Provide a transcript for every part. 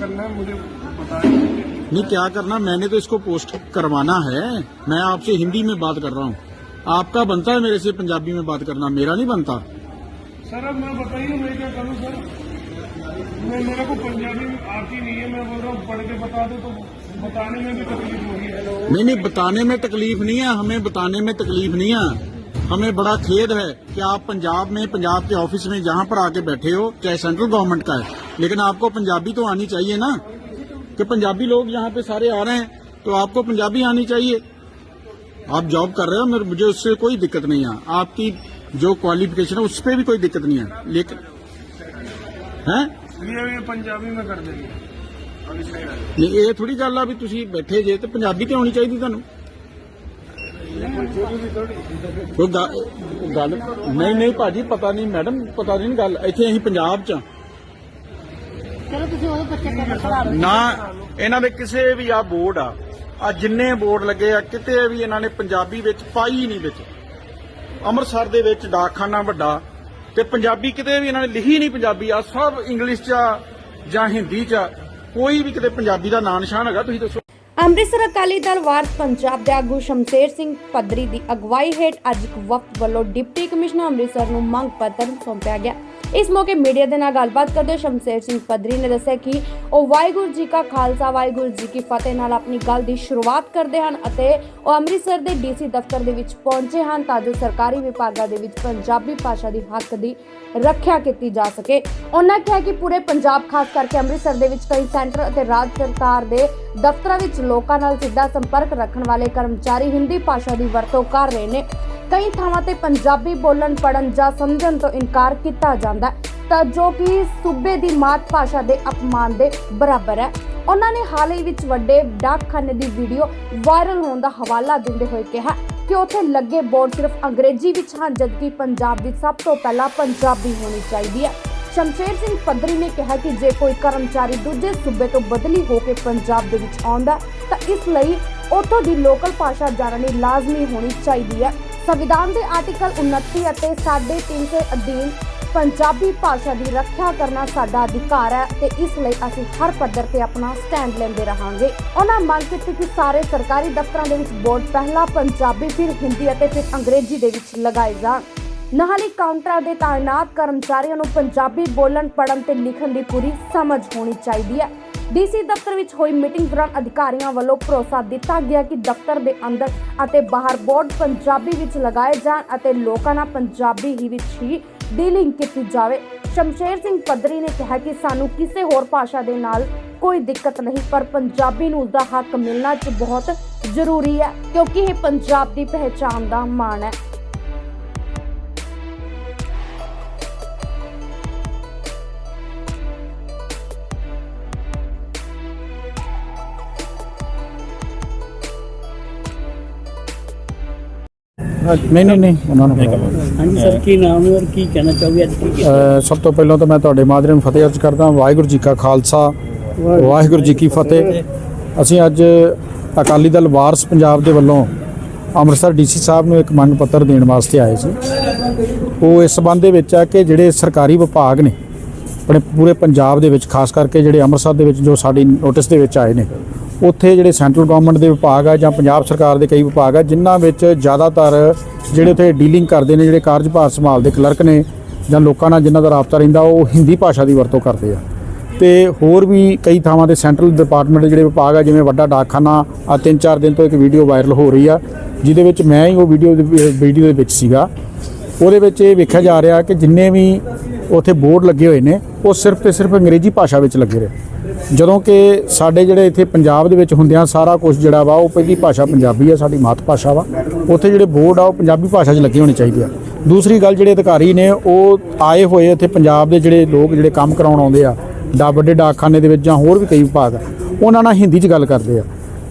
करना है मुझे बताएँ। नहीं क्या करना? मैंने तो इसको पोस्ट करवाना है। मैं आपसे हिंदी में बात कर रहा हूँ। आपका बनता है मेरे से पंजाबी में बात करना? मेरा नहीं बनता। सर अब मैं बताइए मैं क्या करूँ सर? मैं मेरे को पंजाबी आती नहीं है मैं बोल रहा हूँ पढ़ के बता दो तो बताने में भी तकलीफ़ हो रही है। नहीं नहीं बताने में तकलीफ़ नहीं है हमें बताने में तकलीफ़ नहीं है। हमें बड़ा खेद है कि आप पंजाब में पंजाब के ऑफ़िस में जहाँ पर आके बैठे हो चाहे सेंट्रल गवर्नमेंट का है लेकिन आपको पंजाबी तो आनी चाहिए ना कि पंजाबी लोग यहाँ पे सारे आ रहे हैं तो आपको पंजाबी आनी चाहिए आप जॉब कर रहे हो मेरे मुझे उससे कोई दिक्कत नहीं है आपकी जो क्वालिफिकेशन है उस पर भी कोई दिक्कत नहीं है लेकिन है ये ये पंजाबी में कर देंगे ਨਹੀਂ ਇਹ ਥੋੜੀ ਗੱਲ ਆ ਵੀ ਤੁਸੀਂ ਬੈਠੇ ਜੇ ਤੇ ਪੰਜਾਬੀ ਤੇ ਆਉਣੀ ਚਾਹੀਦੀ ਤੁਹਾਨੂੰ ਕੋਈ ਗ- ਗੱਲ ਨਹੀਂ ਨਹੀਂ ਭਾਜੀ ਪਤਾ ਨਹੀਂ ਮੈਡਮ ਪਤਾ ਨਹੀਂ ਗੱਲ ਇੱਥੇ ਅਸੀਂ ਪੰਜਾਬ ਚ ਆ। ਚਲੋ ਤੁਸੀਂ ਉਹ ਬੱਚੇ ਕੋਲ ਖੜਾ ਲਓ ਨਾ ਇਹਨਾਂ ਦੇ ਕਿਸੇ ਵੀ ਆ ਬੋਰਡ ਆ ਆ ਜਿੰਨੇ ਬੋਰਡ ਲੱਗੇ ਆ ਕਿਤੇ ਵੀ ਇਹਨਾਂ ਨੇ ਪੰਜਾਬੀ ਵਿੱਚ ਪਾਈ ਨਹੀਂ ਵਿੱਚ। ਅੰਮ੍ਰਿਤਸਰ ਦੇ ਵਿੱਚ ਡਾਕਖਾਨਾ ਵੱਡਾ ਤੇ ਪੰਜਾਬੀ ਕਿਤੇ ਵੀ ਇਹਨਾਂ ਨੇ ਲਿਖੀ ਨਹੀਂ ਪੰਜਾਬੀ ਆ ਸਭ ਇੰਗਲਿਸ਼ ਚ ਜਾਂ ਹਿੰਦੀ ਚ। ਕੋਈ ਵੀ ਕਿਤੇ ਪੰਜਾਬੀ ਦਾ ਨਾਂ ਨਿਸ਼ਾਨ ਹੈਗਾ ਤੁਸੀਂ ਦੱਸੋ। ਅੰਮ੍ਰਿਤਸਰ ਅਕਾਲੀ ਦਲ ਵਾਰਸ ਪੰਜਾਬ ਦੇ ਆਗੂ ਸ਼ਮਸ਼ੇਰ ਸਿੰਘ ਪੱਧਰੀ ਦੀ ਅਗਵਾਈ ਹੇਠ ਅੱਜ ਇੱਕ ਵਫਦ ਵੱਲੋਂ ਡਿਪਟੀ ਕਮਿਸ਼ਨਰ ਅੰਮ੍ਰਿਤਸਰ ਨੂੰ ਮੰਗ ਪੱਤਰ ਸੌਂਪਿਆ ਗਿਆ। ਇਸ ਮੌਕੇ ਮੀਡੀਆ ਦੇ ਨਾਲ ਗੱਲਬਾਤ ਕਰਦੇ ਹੋਏ ਸ਼ਮਸ਼ੇਰ ਸਿੰਘ ਪੱਧਰੀ ਨੇ ਦੱਸਿਆ ਕਿ ਉਹ ਵਾਹਿਗੁਰੂ ਜੀ ਕਾ ਖਾਲਸਾ, ਵਾਹਿਗੁਰੂ ਜੀ ਕੀ ਫਤਿਹ ਨਾਲ ਆਪਣੀ ਗੱਲ ਦੀ ਸ਼ੁਰੂਆਤ ਕਰਦੇ ਹਨ ਅਤੇ ਉਹ ਅੰਮ੍ਰਿਤਸਰ ਦੇ ਡੀਸੀ ਦਫ਼ਤਰ ਦੇ ਵਿੱਚ ਪਹੁੰਚੇ ਹਨ ਤਾਂ ਜੋ ਸਰਕਾਰੀ ਵਿਭਾਗਾਂ ਦੇ ਵਿੱਚ ਪੰਜਾਬੀ ਭਾਸ਼ਾ ਦੀ ਹੱਕ ਦੀ ਰੱਖਿਆ ਕੀਤੀ ਜਾ ਸਕੇ। ਉਹਨਾਂ ਕਿਹਾ ਕਿ ਪੂਰੇ ਪੰਜਾਬ, ਖਾਸ ਕਰਕੇ ਅੰਮ੍ਰਿਤਸਰ ਦੇ ਵਿੱਚ ਕਈ ਸੈਂਟਰ ਅਤੇ ਰਾਜ ਸਰਕਾਰ ਦੇ ਦਫ਼ਤਰਾਂ ਵਿੱਚ ਲੋਕਾਂ ਨਾਲ ਸਿੱਧਾ ਸੰਪਰਕ ਰੱਖਣ ਵਾਲੇ ਕਰਮਚਾਰੀ ਹਿੰਦੀ ਭਾਸ਼ਾ ਦੀ ਵਰਤੋਂ ਕਰ ਰਹੇ ਨੇ। ਕਈ ਥਾਵਾਂ ਤੇ ਪੰਜਾਬੀ ਬੋਲਣ ਪੜਨ ਜਾਂ ਸਮਝਣ ਤੋਂ ਇਨਕਾਰ ਕੀਤਾ ਜਾਂਦਾ ਤਾਂ ਜੋ ਕਿ ਸੂਬੇ ਦੀ ਮਾਤ ਭਾਸ਼ਾ ਦੇ ਅਪਮਾਨ ਦੇ ਬਰਾਬਰ ਹੈ। ਉਹਨਾਂ ਨੇ ਹਾਲ ਹੀ ਵਿੱਚ ਵੱਡੇ ਡਾਕਖਾਨੇ ਦੀ ਵੀਡੀਓ ਵਾਇਰਲ ਹੋਣ ਦਾ ਹਵਾਲਾ ਦਿੰਦੇ ਹੋਏ ਕਿਹਾ ਕਿ ਉੱਥੇ ਲੱਗੇ ਬੋਰਡ ਸਿਰਫ ਅੰਗਰੇਜ਼ੀ ਵਿੱਚ ਹਨ, ਜਦਕਿ ਪੰਜਾਬ ਵਿੱਚ ਸਭ ਤੋਂ ਪਹਿਲਾਂ ਪੰਜਾਬੀ ਹੋਣੀ ਚਾਹੀਦੀ ਹੈ। ਸ਼ਮਸ਼ੇਰ ਸਿੰਘ ਪੱਧਰੀ ਨੇ ਕਿਹਾ ਕਿ ਜੇ ਕੋਈ ਕਰਮਚਾਰੀ ਦੂਜੇ ਸੂਬੇ ਤੋਂ ਬਦਲੀ ਹੋ ਕੇ ਪੰਜਾਬ ਦੇ ਵਿੱਚ ਆਉਂਦਾ ਤਾਂ ਇਸ ਲਈ ਉੱਥੋਂ ਦੀ ਲੋਕਲ ਭਾਸ਼ਾ ਜਾਣਨੀ ਲਾਜ਼ਮੀ ਹੋਣੀ ਚਾਹੀਦੀ ਹੈ। ਸੰਵਿਧਾਨ ਦੇ ਆਰਟੀਕਲ 29 ਅਤੇ 350 ਅਧੀਨ ਪੰਜਾਬੀ ਭਾਸ਼ਾ ਦੀ ਰੱਖਿਆ ਕਰਨਾ ਸਾਡਾ ਅਧਿਕਾਰ ਹੈ ਤੇ ਇਸ ਲਈ ਅਸੀਂ ਹਰ ਪੱਧਰ ਤੇ ਆਪਣਾ ਸਟੈਂਡ ਲੈਂਦੇ ਰਹਾਂਗੇ। ਉਹਨਾਂ ਮੰਗ ਕੀਤੀ ਕਿ ਸਾਰੇ ਸਰਕਾਰੀ ਦਫ਼ਤਰਾਂ ਦੇ ਵਿੱਚ ਬੋਰਡ ਪਹਿਲਾਂ ਪੰਜਾਬੀ, ਫਿਰ ਹਿੰਦੀ ਅਤੇ ਫਿਰ ਅੰਗਰੇਜ਼ੀ ਦੇ ਵਿੱਚ ਲਗਾਏ ਜਾਣ। ਨਾਲ ਹੀ ਕਾਊਂਟਰਾਂ ਦੇ ਤਾਇਨਾਤ ਕਰਮਚਾਰੀਆਂ ਨੂੰ ਪੰਜਾਬੀ ਬੋਲਣ ਪੜਨ ਤੇ ਲਿਖਣ ਦੀ ਪੂਰੀ ਸਮਝ ਹੋਣੀ ਚਾਹੀਦੀ ਹੈ। ਡੀਸੀ ਦਫ਼ਤਰ ਵਿੱਚ ਹੋਈ ਮੀਟਿੰਗ ਦੌਰਾਨ ਅਧਿਕਾਰੀਆਂ ਵੱਲੋਂ ਭਰੋਸਾ ਦਿੱਤਾ ਗਿਆ ਕਿ ਦਫ਼ਤਰ ਦੇ ਅੰਦਰ ਅਤੇ ਬਾਹਰ ਬੋਰਡ ਪੰਜਾਬੀ ਵਿੱਚ ਲਗਾਏ ਜਾਣ ਅਤੇ ਲੋਕਾਂ ਨਾਲ ਪੰਜਾਬੀ ਹੀ ਵਿੱਚ ਹੀ ਡੀਲਿੰਗ ਕੀਤੀ ਜਾਵੇ। ਸ਼ਮਸ਼ੇਰ ਸਿੰਘ ਪੱਧਰੀ ਨੇ ਕਿਹਾ ਕਿ ਸਾਨੂੰ ਕਿਸੇ ਹੋਰ ਭਾਸ਼ਾ ਦੇ ਨਾਲ ਕੋਈ ਦਿੱਕਤ ਨਹੀਂ, ਪਰ ਪੰਜਾਬੀ ਨੂੰ ਉਸਦਾ ਹੱਕ ਮਿਲਣਾ ਚ ਬਹੁਤ ਜ਼ਰੂਰੀ ਹੈ, ਕਿਉਂਕਿ ਇਹ ਪੰਜਾਬ ਦੀ ਪਹਿਚਾਣ ਦਾ ਮਾਣ ਹੈ। ਨਹੀਂ ਨਹੀਂ ਨਹੀਂ ਉਹਨਾਂ ਨੂੰ ਹਾਂਜੀ ਸਰ ਕੀ ਨਾਮ ਹੈ ਔਰ ਕੀ ਕਹਿਣਾ ਚਾਹੋਗੇ? ਅੱਜ ਕੀ ਅਹ ਸਭ ਤੋਂ ਪਹਿਲਾਂ ਤਾਂ ਮੈਂ ਤੁਹਾਡੇ ਮਾਧਿਅਮ ਫਤਿਹ ਅਰਜ਼ ਕਰਦਾ ਵਾਹਿਗੁਰੂ ਜੀ ਕਾ ਖਾਲਸਾ ਵਾਹਿਗੁਰੂ ਜੀ ਕੀ ਫਤਿਹ। ਅਸੀਂ ਅੱਜ ਅਕਾਲੀ ਦਲ ਵਾਰਸ ਪੰਜਾਬ ਦੇ ਵੱਲੋਂ ਅੰਮ੍ਰਿਤਸਰ ਡੀਸੀ ਸਾਹਿਬ ਨੂੰ ਇੱਕ ਮੰਗ ਪੱਤਰ ਦੇਣ ਵਾਸਤੇ ਆਏ ਸੀ। ਉਹ ਇਸ ਸੰਬੰਧ ਦੇ ਵਿੱਚ ਆ ਕਿ ਜਿਹੜੇ ਸਰਕਾਰੀ ਵਿਭਾਗ ਨੇ ਆਪਣੇ ਪੂਰੇ ਪੰਜਾਬ ਦੇ ਵਿੱਚ ਖਾਸ ਕਰਕੇ ਜਿਹੜੇ ਅੰਮ੍ਰਿਤਸਰ ਦੇ ਵਿੱਚ ਜੋ ਸਾਡੀ ਨੋਟਿਸ ਦੇ ਵਿੱਚ ਆਏ ਨੇ ਉੱਥੇ ਜਿਹੜੇ ਸੈਂਟਰਲ ਗਵਰਨਮੈਂਟ ਦੇ ਵਿਭਾਗ ਆ ਜਾਂ ਪੰਜਾਬ ਸਰਕਾਰ ਦੇ ਕਈ ਵਿਭਾਗ ਆ, ਜਿਨ੍ਹਾਂ ਵਿੱਚ ਜ਼ਿਆਦਾਤਰ ਜਿਹੜੇ ਉੱਥੇ ਡੀਲਿੰਗ ਕਰਦੇ ਨੇ, ਜਿਹੜੇ ਕਾਰਜਭਾਰ ਸੰਭਾਲ ਦੇ ਕਲਰਕ ਨੇ ਜਾਂ ਲੋਕਾਂ ਨਾਲ ਜਿਨ੍ਹਾਂ ਦਾ ਰਾਬਤਾ ਰਹਿੰਦਾ, ਉਹ ਹਿੰਦੀ ਭਾਸ਼ਾ ਦੀ ਵਰਤੋਂ ਕਰਦੇ ਆ। ਤੇ ਹੋਰ ਵੀ ਕਈ ਥਾਵਾਂ ਤੇ ਸੈਂਟਰਲ ਡਿਪਾਰਟਮੈਂਟ ਦੇ ਜਿਹੜੇ ਵਿਭਾਗ ਆ, ਜਿਵੇਂ ਵੱਡਾ ਡਾਕਖਾਨਾ ਆ, ਤਿੰਨ ਚਾਰ ਦਿਨ ਤੋਂ ਇੱਕ ਵੀਡੀਓ ਵਾਇਰਲ ਹੋ ਰਹੀ ਆ, ਜਿਹਦੇ ਵਿੱਚ ਮੈਂ ਹੀ ਉਹ ਵੀਡੀਓ ਵੀਡੀਓ ਦੇ ਵਿੱਚ ਸੀਗਾ। ਉਹਦੇ ਵਿੱਚ ਇਹ ਵੇਖਿਆ ਜਾ ਰਿਹਾ ਕਿ ਜਿੰਨੇ ਵੀ ਉੱਥੇ ਬੋਰਡ ਲੱਗੇ ਹੋਏ ਨੇ, ਉਹ ਸਿਰਫ ਤੇ ਸਿਰਫ ਅੰਗਰੇਜ਼ੀ ਭਾਸ਼ਾ ਵਿੱਚ ਲੱਗੇ ਰਹੇ। ਜਦੋਂ ਕਿ ਸਾਡੇ ਜਿਹੜੇ ਇੱਥੇ ਪੰਜਾਬ ਦੇ ਵਿੱਚ ਹੁੰਦਿਆਂ ਸਾਰਾ ਕੁਝ ਜਿਹੜਾ ਵਾ, ਉਹ ਪਹਿਲੀ ਭਾਸ਼ਾ ਪੰਜਾਬੀ ਆ, ਸਾਡੀ ਮਾਤ ਭਾਸ਼ਾ ਵਾ। ਉੱਥੇ ਜਿਹੜੇ ਬੋਰਡ ਆ, ਉਹ ਪੰਜਾਬੀ ਭਾਸ਼ਾ 'ਚ ਲੱਗੇ ਹੋਣੇ ਚਾਹੀਦੇ ਆ। ਦੂਸਰੀ ਗੱਲ ਜਿਹੜੇ ਅਧਿਕਾਰੀ ਨੇ, ਉਹ ਆਏ ਹੋਏ ਇੱਥੇ ਪੰਜਾਬ ਦੇ ਜਿਹੜੇ ਲੋਕ ਜਿਹੜੇ ਕੰਮ ਕਰਾਉਣ ਆਉਂਦੇ ਆ ਡਾ ਵੱਡੇ ਡਾਕਖਾਨੇ ਦੇ ਵਿੱਚ ਜਾਂ ਹੋਰ ਵੀ ਕਈ ਵਿਭਾਗ, ਉਹਨਾਂ ਨਾਲ ਹਿੰਦੀ 'ਚ ਗੱਲ ਕਰਦੇ ਆ।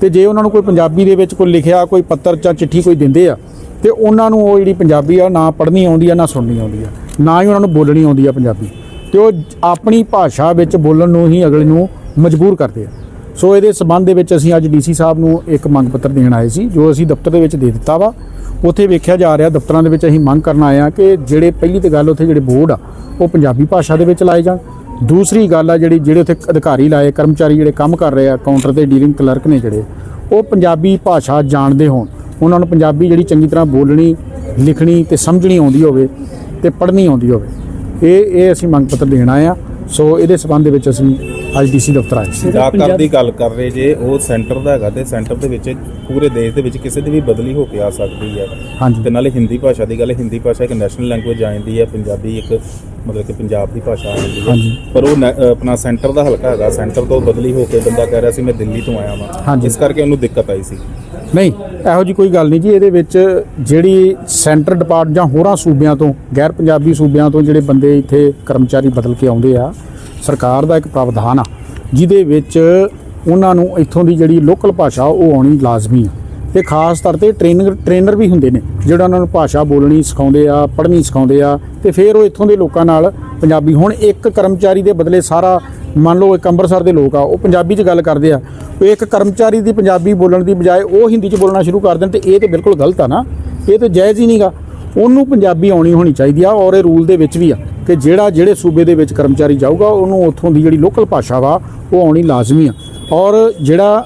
ਤੇ ਜੇ ਉਹਨਾਂ ਨੂੰ ਕੋਈ ਪੰਜਾਬੀ ਦੇ ਵਿੱਚ ਕੋਈ ਲਿਖਿਆ, ਕੋਈ ਪੱਤਰ ਜਾਂ ਚਿੱਠੀ ਕੋਈ ਦਿੰਦੇ ਆ, ਤੇ ਉਹਨਾਂ ਨੂੰ ਉਹ ਜਿਹੜੀ ਪੰਜਾਬੀ ਆ, ਨਾ ਪੜ੍ਹਨੀ ਆਉਂਦੀ ਆ, ਨਾ ਸੁਣਨੀ ਆਉਂਦੀ ਆ। ਨਾ ਹੀ ਉਹਨਾਂ ਨੂੰ ਬੋਲਣੀ ਆਉਂਦੀ ਆ ਪੰਜਾਬੀ। ਤੇ ਉਹ ਆਪਣੀ ਭਾਸ਼ਾ ਵਿੱਚ ਬੋਲਣ ਨੂੰ ਹੀ ਅਗਲੇ ਨੂੰ ਮਜਬੂਰ ਕਰਦੇ ਆ। ਸੋ ਇਹਦੇ ਸਬੰਧ ਦੇ ਵਿੱਚ ਅਸੀਂ ਅੱਜ ਡੀਸੀ ਸਾਹਿਬ ਨੂੰ ਇੱਕ ਮੰਗ ਪੱਤਰ ਦੇਣ ਆਏ ਸੀ, ਜੋ ਅਸੀਂ ਦਫ਼ਤਰ ਦੇ ਵਿੱਚ ਦੇ ਦਿੱਤਾ ਵਾ। ਉੱਥੇ ਵੇਖਿਆ ਜਾ ਰਿਹਾ, ਦਫ਼ਤਰਾਂ ਦੇ ਵਿੱਚ ਅਸੀਂ ਮੰਗ ਕਰਨ ਆਏ ਆ ਕਿ ਜਿਹੜੇ ਪਹਿਲੀ ਤੇ ਗੱਲ ਉੱਥੇ ਜਿਹੜੇ ਬੋਰਡ ਆ, ਉਹ ਪੰਜਾਬੀ ਭਾਸ਼ਾ ਦੇ ਵਿੱਚ ਲਾਏ ਜਾਣ। ਦੂਸਰੀ ਗੱਲ ਆ ਜਿਹੜੀ, ਜਿਹੜੇ ਉੱਥੇ ਅਧਿਕਾਰੀ ਲਾਏ, ਕਰਮਚਾਰੀ ਜਿਹੜੇ ਕੰਮ ਕਰ ਰਹੇ ਆ ਕਾਊਂਟਰ ਤੇ ਡੀਲਿੰਗ ਕਲਰਕ ਨੇ ਜਿਹੜੇ, ਉਹ ਪੰਜਾਬੀ ਭਾਸ਼ਾ ਜਾਣਦੇ ਹੋਣ। ਉਹਨਾਂ ਨੂੰ ਪੰਜਾਬੀ ਜਿਹੜੀ ਚੰਗੀ ਤਰ੍ਹਾਂ ਬੋਲਣੀ, ਲਿਖਣੀ ਤੇ ਸਮਝਣੀ ਆਉਂਦੀ ਹੋਵੇ ਤੇ ਪੜ੍ਹਨੀ ਆਉਂਦੀ ਹੋਵੇ। ਇਹ ਇਹ ਅਸੀਂ ਮੰਗ ਪੱਤਰ ਦੇਣ ਆਏ ਆ ਸੋ ਇਹਦੇ ਸਬੰਧ ਦੇ ਵਿੱਚ ਅਸੀਂ ਅੱਜ ਡੀਸੀ ਦਫ਼ਤਰ ਆਏ ਸੀ ਡਾਕਘਰ ਦੀ ਗੱਲ ਕਰ ਰਹੇ ਜੇ ਉਹ ਸੈਂਟਰ ਦਾ ਹੈਗਾ ਤੇ ਸੈਂਟਰ ਦੇ ਵਿੱਚ ਪੂਰੇ ਦੇਸ਼ ਦੇ ਵਿੱਚ ਕਿਸੇ ਦੀ ਵੀ ਬਦਲੀ ਹੋ ਕੇ ਆ ਸਕਦੀ ਹੈ। ਹਾਂਜੀ। ਤੇ ਨਾਲੇ ਹਿੰਦੀ ਭਾਸ਼ਾ ਦੀ ਗੱਲ ਹੈ, ਹਿੰਦੀ ਭਾਸ਼ਾ ਇੱਕ ਨੈਸ਼ਨਲ ਲੈਂਗੁਏਜ ਆ ਜਾਂਦੀ ਹੈ ਪੰਜਾਬੀ ਇੱਕ ਮਤਲਬ ਕਿ ਪੰਜਾਬ ਦੀ ਭਾਸ਼ਾ ਆ ਜਾਂਦੀ ਹੈ। ਪਰ ਉਹ ਆਪਣਾ ਸੈਂਟਰ ਦਾ ਹਲਕਾ ਹੈਗਾ ਸੈਂਟਰ ਤੋਂ ਬਦਲੀ ਹੋ ਕੇ ਬੰਦਾ ਕਹਿ ਰਿਹਾ ਸੀ ਮੈਂ ਦਿੱਲੀ ਤੋਂ ਆਇਆ ਹਾਂਜੀ। ਇਸ ਕਰਕੇ ਉਹਨੂੰ ਦਿੱਕਤ ਆਈ ਸੀ। ਨਹੀਂ ਇਹੋ ਜੀ ਕੋਈ ਗੱਲ ਨਹੀਂ ਜੀ ਇਹਦੇ ਵਿੱਚ ਜਿਹੜੀ ਸੈਂਟਰ ਡਿਪਾਰਟ ਜਾਂ ਹੋਰਾਂ ਸੂਬਿਆਂ ਤੋਂ ਗੈਰ ਪੰਜਾਬੀ ਸੂਬਿਆਂ ਤੋਂ ਜਿਹੜੇ ਬੰਦੇ ਇੱਥੇ ਕਰਮਚਾਰੀ ਬਦਲ ਕੇ ਆਉਂਦੇ ਆ ਸਰਕਾਰ ਦਾ ਇੱਕ ਪ੍ਰਾਵਧਾਨ ਆ, ਜਿਹਦੇ ਵਿੱਚ ਉਹਨਾਂ ਨੂੰ ਇੱਥੋਂ ਦੀ ਜਿਹੜੀ ਲੋਕਲ ਭਾਸ਼ਾ, ਉਹ ਆਉਣੀ ਲਾਜ਼ਮੀ ਆ। ਤੇ ਖਾਸ ਤੌਰ ਤੇ ਟ੍ਰੇਨਰ ਟ੍ਰੇਨਰ ਵੀ ਹੁੰਦੇ ਨੇ, ਜਿਹੜਾ ਉਹਨਾਂ ਨੂੰ ਭਾਸ਼ਾ ਬੋਲਣੀ ਸਿਖਾਉਂਦੇ ਆ, ਪੜ੍ਹਨੀ ਸਿਖਾਉਂਦੇ ਆ, ਤੇ ਫਿਰ ਉਹ ਇੱਥੋਂ ਦੇ ਲੋਕਾਂ ਨਾਲ ਪੰਜਾਬੀ। ਹੁਣ ਇੱਕ ਕਰਮਚਾਰੀ ਦੇ ਬਦਲੇ ਸਾਰਾ, ਮੰਨ ਲਓ ਇੱਕ ਅੰਮ੍ਰਿਤਸਰ ਦੇ ਲੋਕ ਆ, ਉਹ ਪੰਜਾਬੀ 'ਚ ਗੱਲ ਕਰਦੇ ਆ, ਉਹ ਇੱਕ ਕਰਮਚਾਰੀ ਦੀ ਪੰਜਾਬੀ ਬੋਲਣ ਦੀ ਬਜਾਏ ਉਹ ਹਿੰਦੀ 'ਚ ਬੋਲਣਾ ਸ਼ੁਰੂ ਕਰ ਦੇਣ, ਤੇ ਇਹ ਤੇ ਬਿਲਕੁਲ ਗਲਤ ਆ ਨਾ। ਇਹ ਤੇ ਜਾਇਜ਼ ਹੀ ਨਹੀਂਗਾ ਉਹਨੂੰ ਪੰਜਾਬੀ ਆਉਣੀ ਹੋਣੀ ਚਾਹੀਦੀ ਆ, ਔਰ ਇਹ ਰੂਲ ਦੇ ਵਿੱਚ ਵੀ ਆ। ਕਿ ਜਿਹੜਾ ਜਿਹੜੇ ਸੂਬੇ ਦੇ ਵਿੱਚ ਕਰਮਚਾਰੀ ਜਾਊਗਾ, ਉਹਨੂੰ ਉੱਥੋਂ ਦੀ ਜਿਹੜੀ ਲੋਕਲ ਭਾਸ਼ਾ ਵਾ, ਉਹ ਆਉਣੀ ਲਾਜ਼ਮੀ ਆ। ਔਰ ਜਿਹੜਾ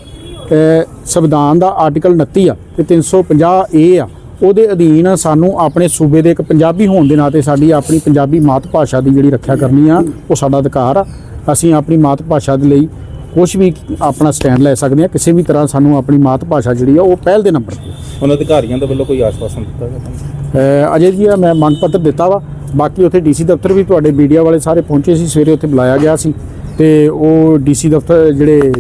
ਸੰਵਿਧਾਨ ਦਾ ਆਰਟੀਕਲ 29 ਆ ਤੇ 350 ਏ ਆ, ਉਹਦੇ ਅਧੀਨ ਸਾਨੂੰ ਆਪਣੇ ਸੂਬੇ ਦੇ ਇੱਕ ਪੰਜਾਬੀ ਹੋਣ ਦੇ ਨਾਤੇ ਸਾਡੀ ਆਪਣੀ ਪੰਜਾਬੀ ਮਾਤ ਭਾਸ਼ਾ ਦੀ ਜਿਹੜੀ ਰੱਖਿਆ ਕਰਨੀ ਆ, ਉਹ ਸਾਡਾ ਅਧਿਕਾਰ ਆ। ਅਸੀਂ ਆਪਣੀ ਮਾਤ ਭਾਸ਼ਾ ਦੇ ਲਈ ਕੁਝ ਵੀ ਆਪਣਾ ਸਟੈਂਡ ਲੈ ਸਕਦੇ ਆ, ਕਿਸੇ ਵੀ ਤਰ੍ਹਾਂ ਸਾਨੂੰ ਆਪਣੀ ਮਾਤ ਭਾਸ਼ਾ ਜਿਹੜੀ ਆ, ਉਹ ਪਹਿਲ ਦੇ ਨੰਬਰ ਤੇ ਉਹਨਾਂ ਅਧਿਕਾਰੀਆਂ ਦੇ ਵੱਲੋਂ ਕੋਈ ਆਸ਼ਵਾਸਨ ਦਿੱਤਾ ਗਿਆ ਅਜੇ ਜੀ ਮੈਂ ਮੰਗ ਪੱਤਰ ਦਿੱਤਾ ਵਾ। ਬਾਕੀ ਉੱਥੇ ਡੀਸੀ ਦਫ਼ਤਰ ਵੀ ਤੁਹਾਡੇ ਮੀਡੀਆ ਵਾਲੇ ਸਾਰੇ ਪਹੁੰਚੇ ਸੀ ਸਵੇਰੇ ਉੱਥੇ ਬੁਲਾਇਆ ਗਿਆ ਸੀ। ਤੇ ਉਹ ਡੀਸੀ ਦਫ਼ਤਰ ਜਿਹੜੇ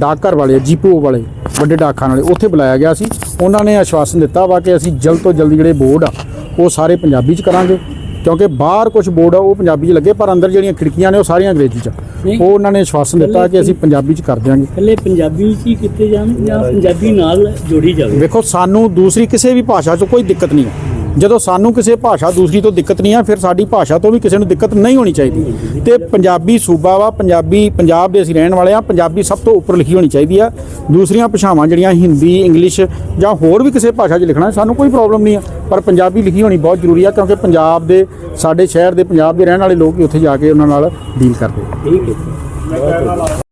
ਡਾਕਘਰ ਵਾਲੇ ਜੀਪੀਓ ਵਾਲੇ ਵੱਡੇ ਡਾਕਖਾਨੇ ਵਾਲੇ ਉੱਥੇ ਬੁਲਾਇਆ ਗਿਆ ਸੀ। ਉਹਨਾਂ ਨੇ ਆਸ਼ਵਾਸਨ ਦਿੱਤਾ ਵਾ ਕਿ ਅਸੀਂ ਜਲਦ ਤੋਂ ਜਲਦ ਜਿਹੜੇ ਬੋਰਡ ਆ ਉਹ ਸਾਰੇ ਪੰਜਾਬੀ ਚ ਕਰਾਂਗੇ। ਕਿਉਂਕਿ ਬਾਹਰ ਕੁਝ ਬੋਰਡ ਆ ਉਹ ਪੰਜਾਬੀ ਚ ਲੱਗੇ ਪਰ ਅੰਦਰ ਜਿਹੜੀਆਂ ਖਿੜਕੀਆਂ ਨੇ ਉਹ ਸਾਰੀਆਂ ਅੰਗਰੇਜ਼ੀ ਚ। ਉਹ ਉਹਨਾਂ ਨੇ ਆਸ਼ਵਾਸਨ ਦਿੱਤਾ ਕਿ ਅਸੀਂ ਪੰਜਾਬੀ ਚ ਕਰ ਦਿਆਂਗੇ। ਇਕੱਲੇ ਪੰਜਾਬੀ ਚ ਹੀ ਕੀਤੇ ਜਾਣ ਜਾਂ ਪੰਜਾਬੀ ਨਾਲ ਜੋੜੀ ਜਾਵੇ? ਵੇਖੋ ਸਾਨੂੰ ਦੂਸਰੀ ਕਿਸੇ ਵੀ ਭਾਸ਼ਾ 'ਚ ਕੋਈ ਦਿੱਕਤ ਨਹੀਂ ਹੈ ਜਦੋਂ ਸਾਨੂੰ ਕਿਸੇ ਭਾਸ਼ਾ ਦੂਸਰੀ ਤੋਂ ਦਿੱਕਤ ਨਹੀਂ ਆ, ਫਿਰ ਸਾਡੀ ਭਾਸ਼ਾ ਤੋਂ ਵੀ ਕਿਸੇ ਨੂੰ ਦਿੱਕਤ ਨਹੀਂ ਹੋਣੀ ਚਾਹੀਦੀ। ਤੇ ਪੰਜਾਬੀ ਸੂਬਾ ਵਾ, ਪੰਜਾਬੀ ਪੰਜਾਬ ਦੇ ਅਸੀਂ ਰਹਿਣ ਵਾਲੇ ਆ, ਪੰਜਾਬੀ ਸਭ ਤੋਂ ਉੱਪਰ ਲਿਖੀ ਹੋਣੀ ਚਾਹੀਦੀ ਆ। ਦੂਸਰੀਆਂ ਭਾਸ਼ਾਵਾਂ ਜਿਹੜੀਆਂ ਹਿੰਦੀ, ਇੰਗਲਿਸ਼ ਜਾਂ ਹੋਰ ਵੀ ਕਿਸੇ ਭਾਸ਼ਾ 'ਚ ਲਿਖਣਾ, ਸਾਨੂੰ ਕੋਈ ਪ੍ਰੋਬਲਮ ਨਹੀਂ ਆ। ਪਰ ਪੰਜਾਬੀ ਲਿਖੀ ਹੋਣੀ ਬਹੁਤ ਜ਼ਰੂਰੀ ਆ, ਕਿਉਂਕਿ ਪੰਜਾਬ ਦੇ, ਸਾਡੇ ਸ਼ਹਿਰ ਦੇ, ਪੰਜਾਬ ਦੇ ਰਹਿਣ ਵਾਲੇ ਲੋਕ ਹੀ ਉੱਥੇ ਜਾ ਕੇ ਉਹਨਾਂ ਨਾਲ ਡੀਲ ਕਰਦੇ ਠੀਕ ਹੈ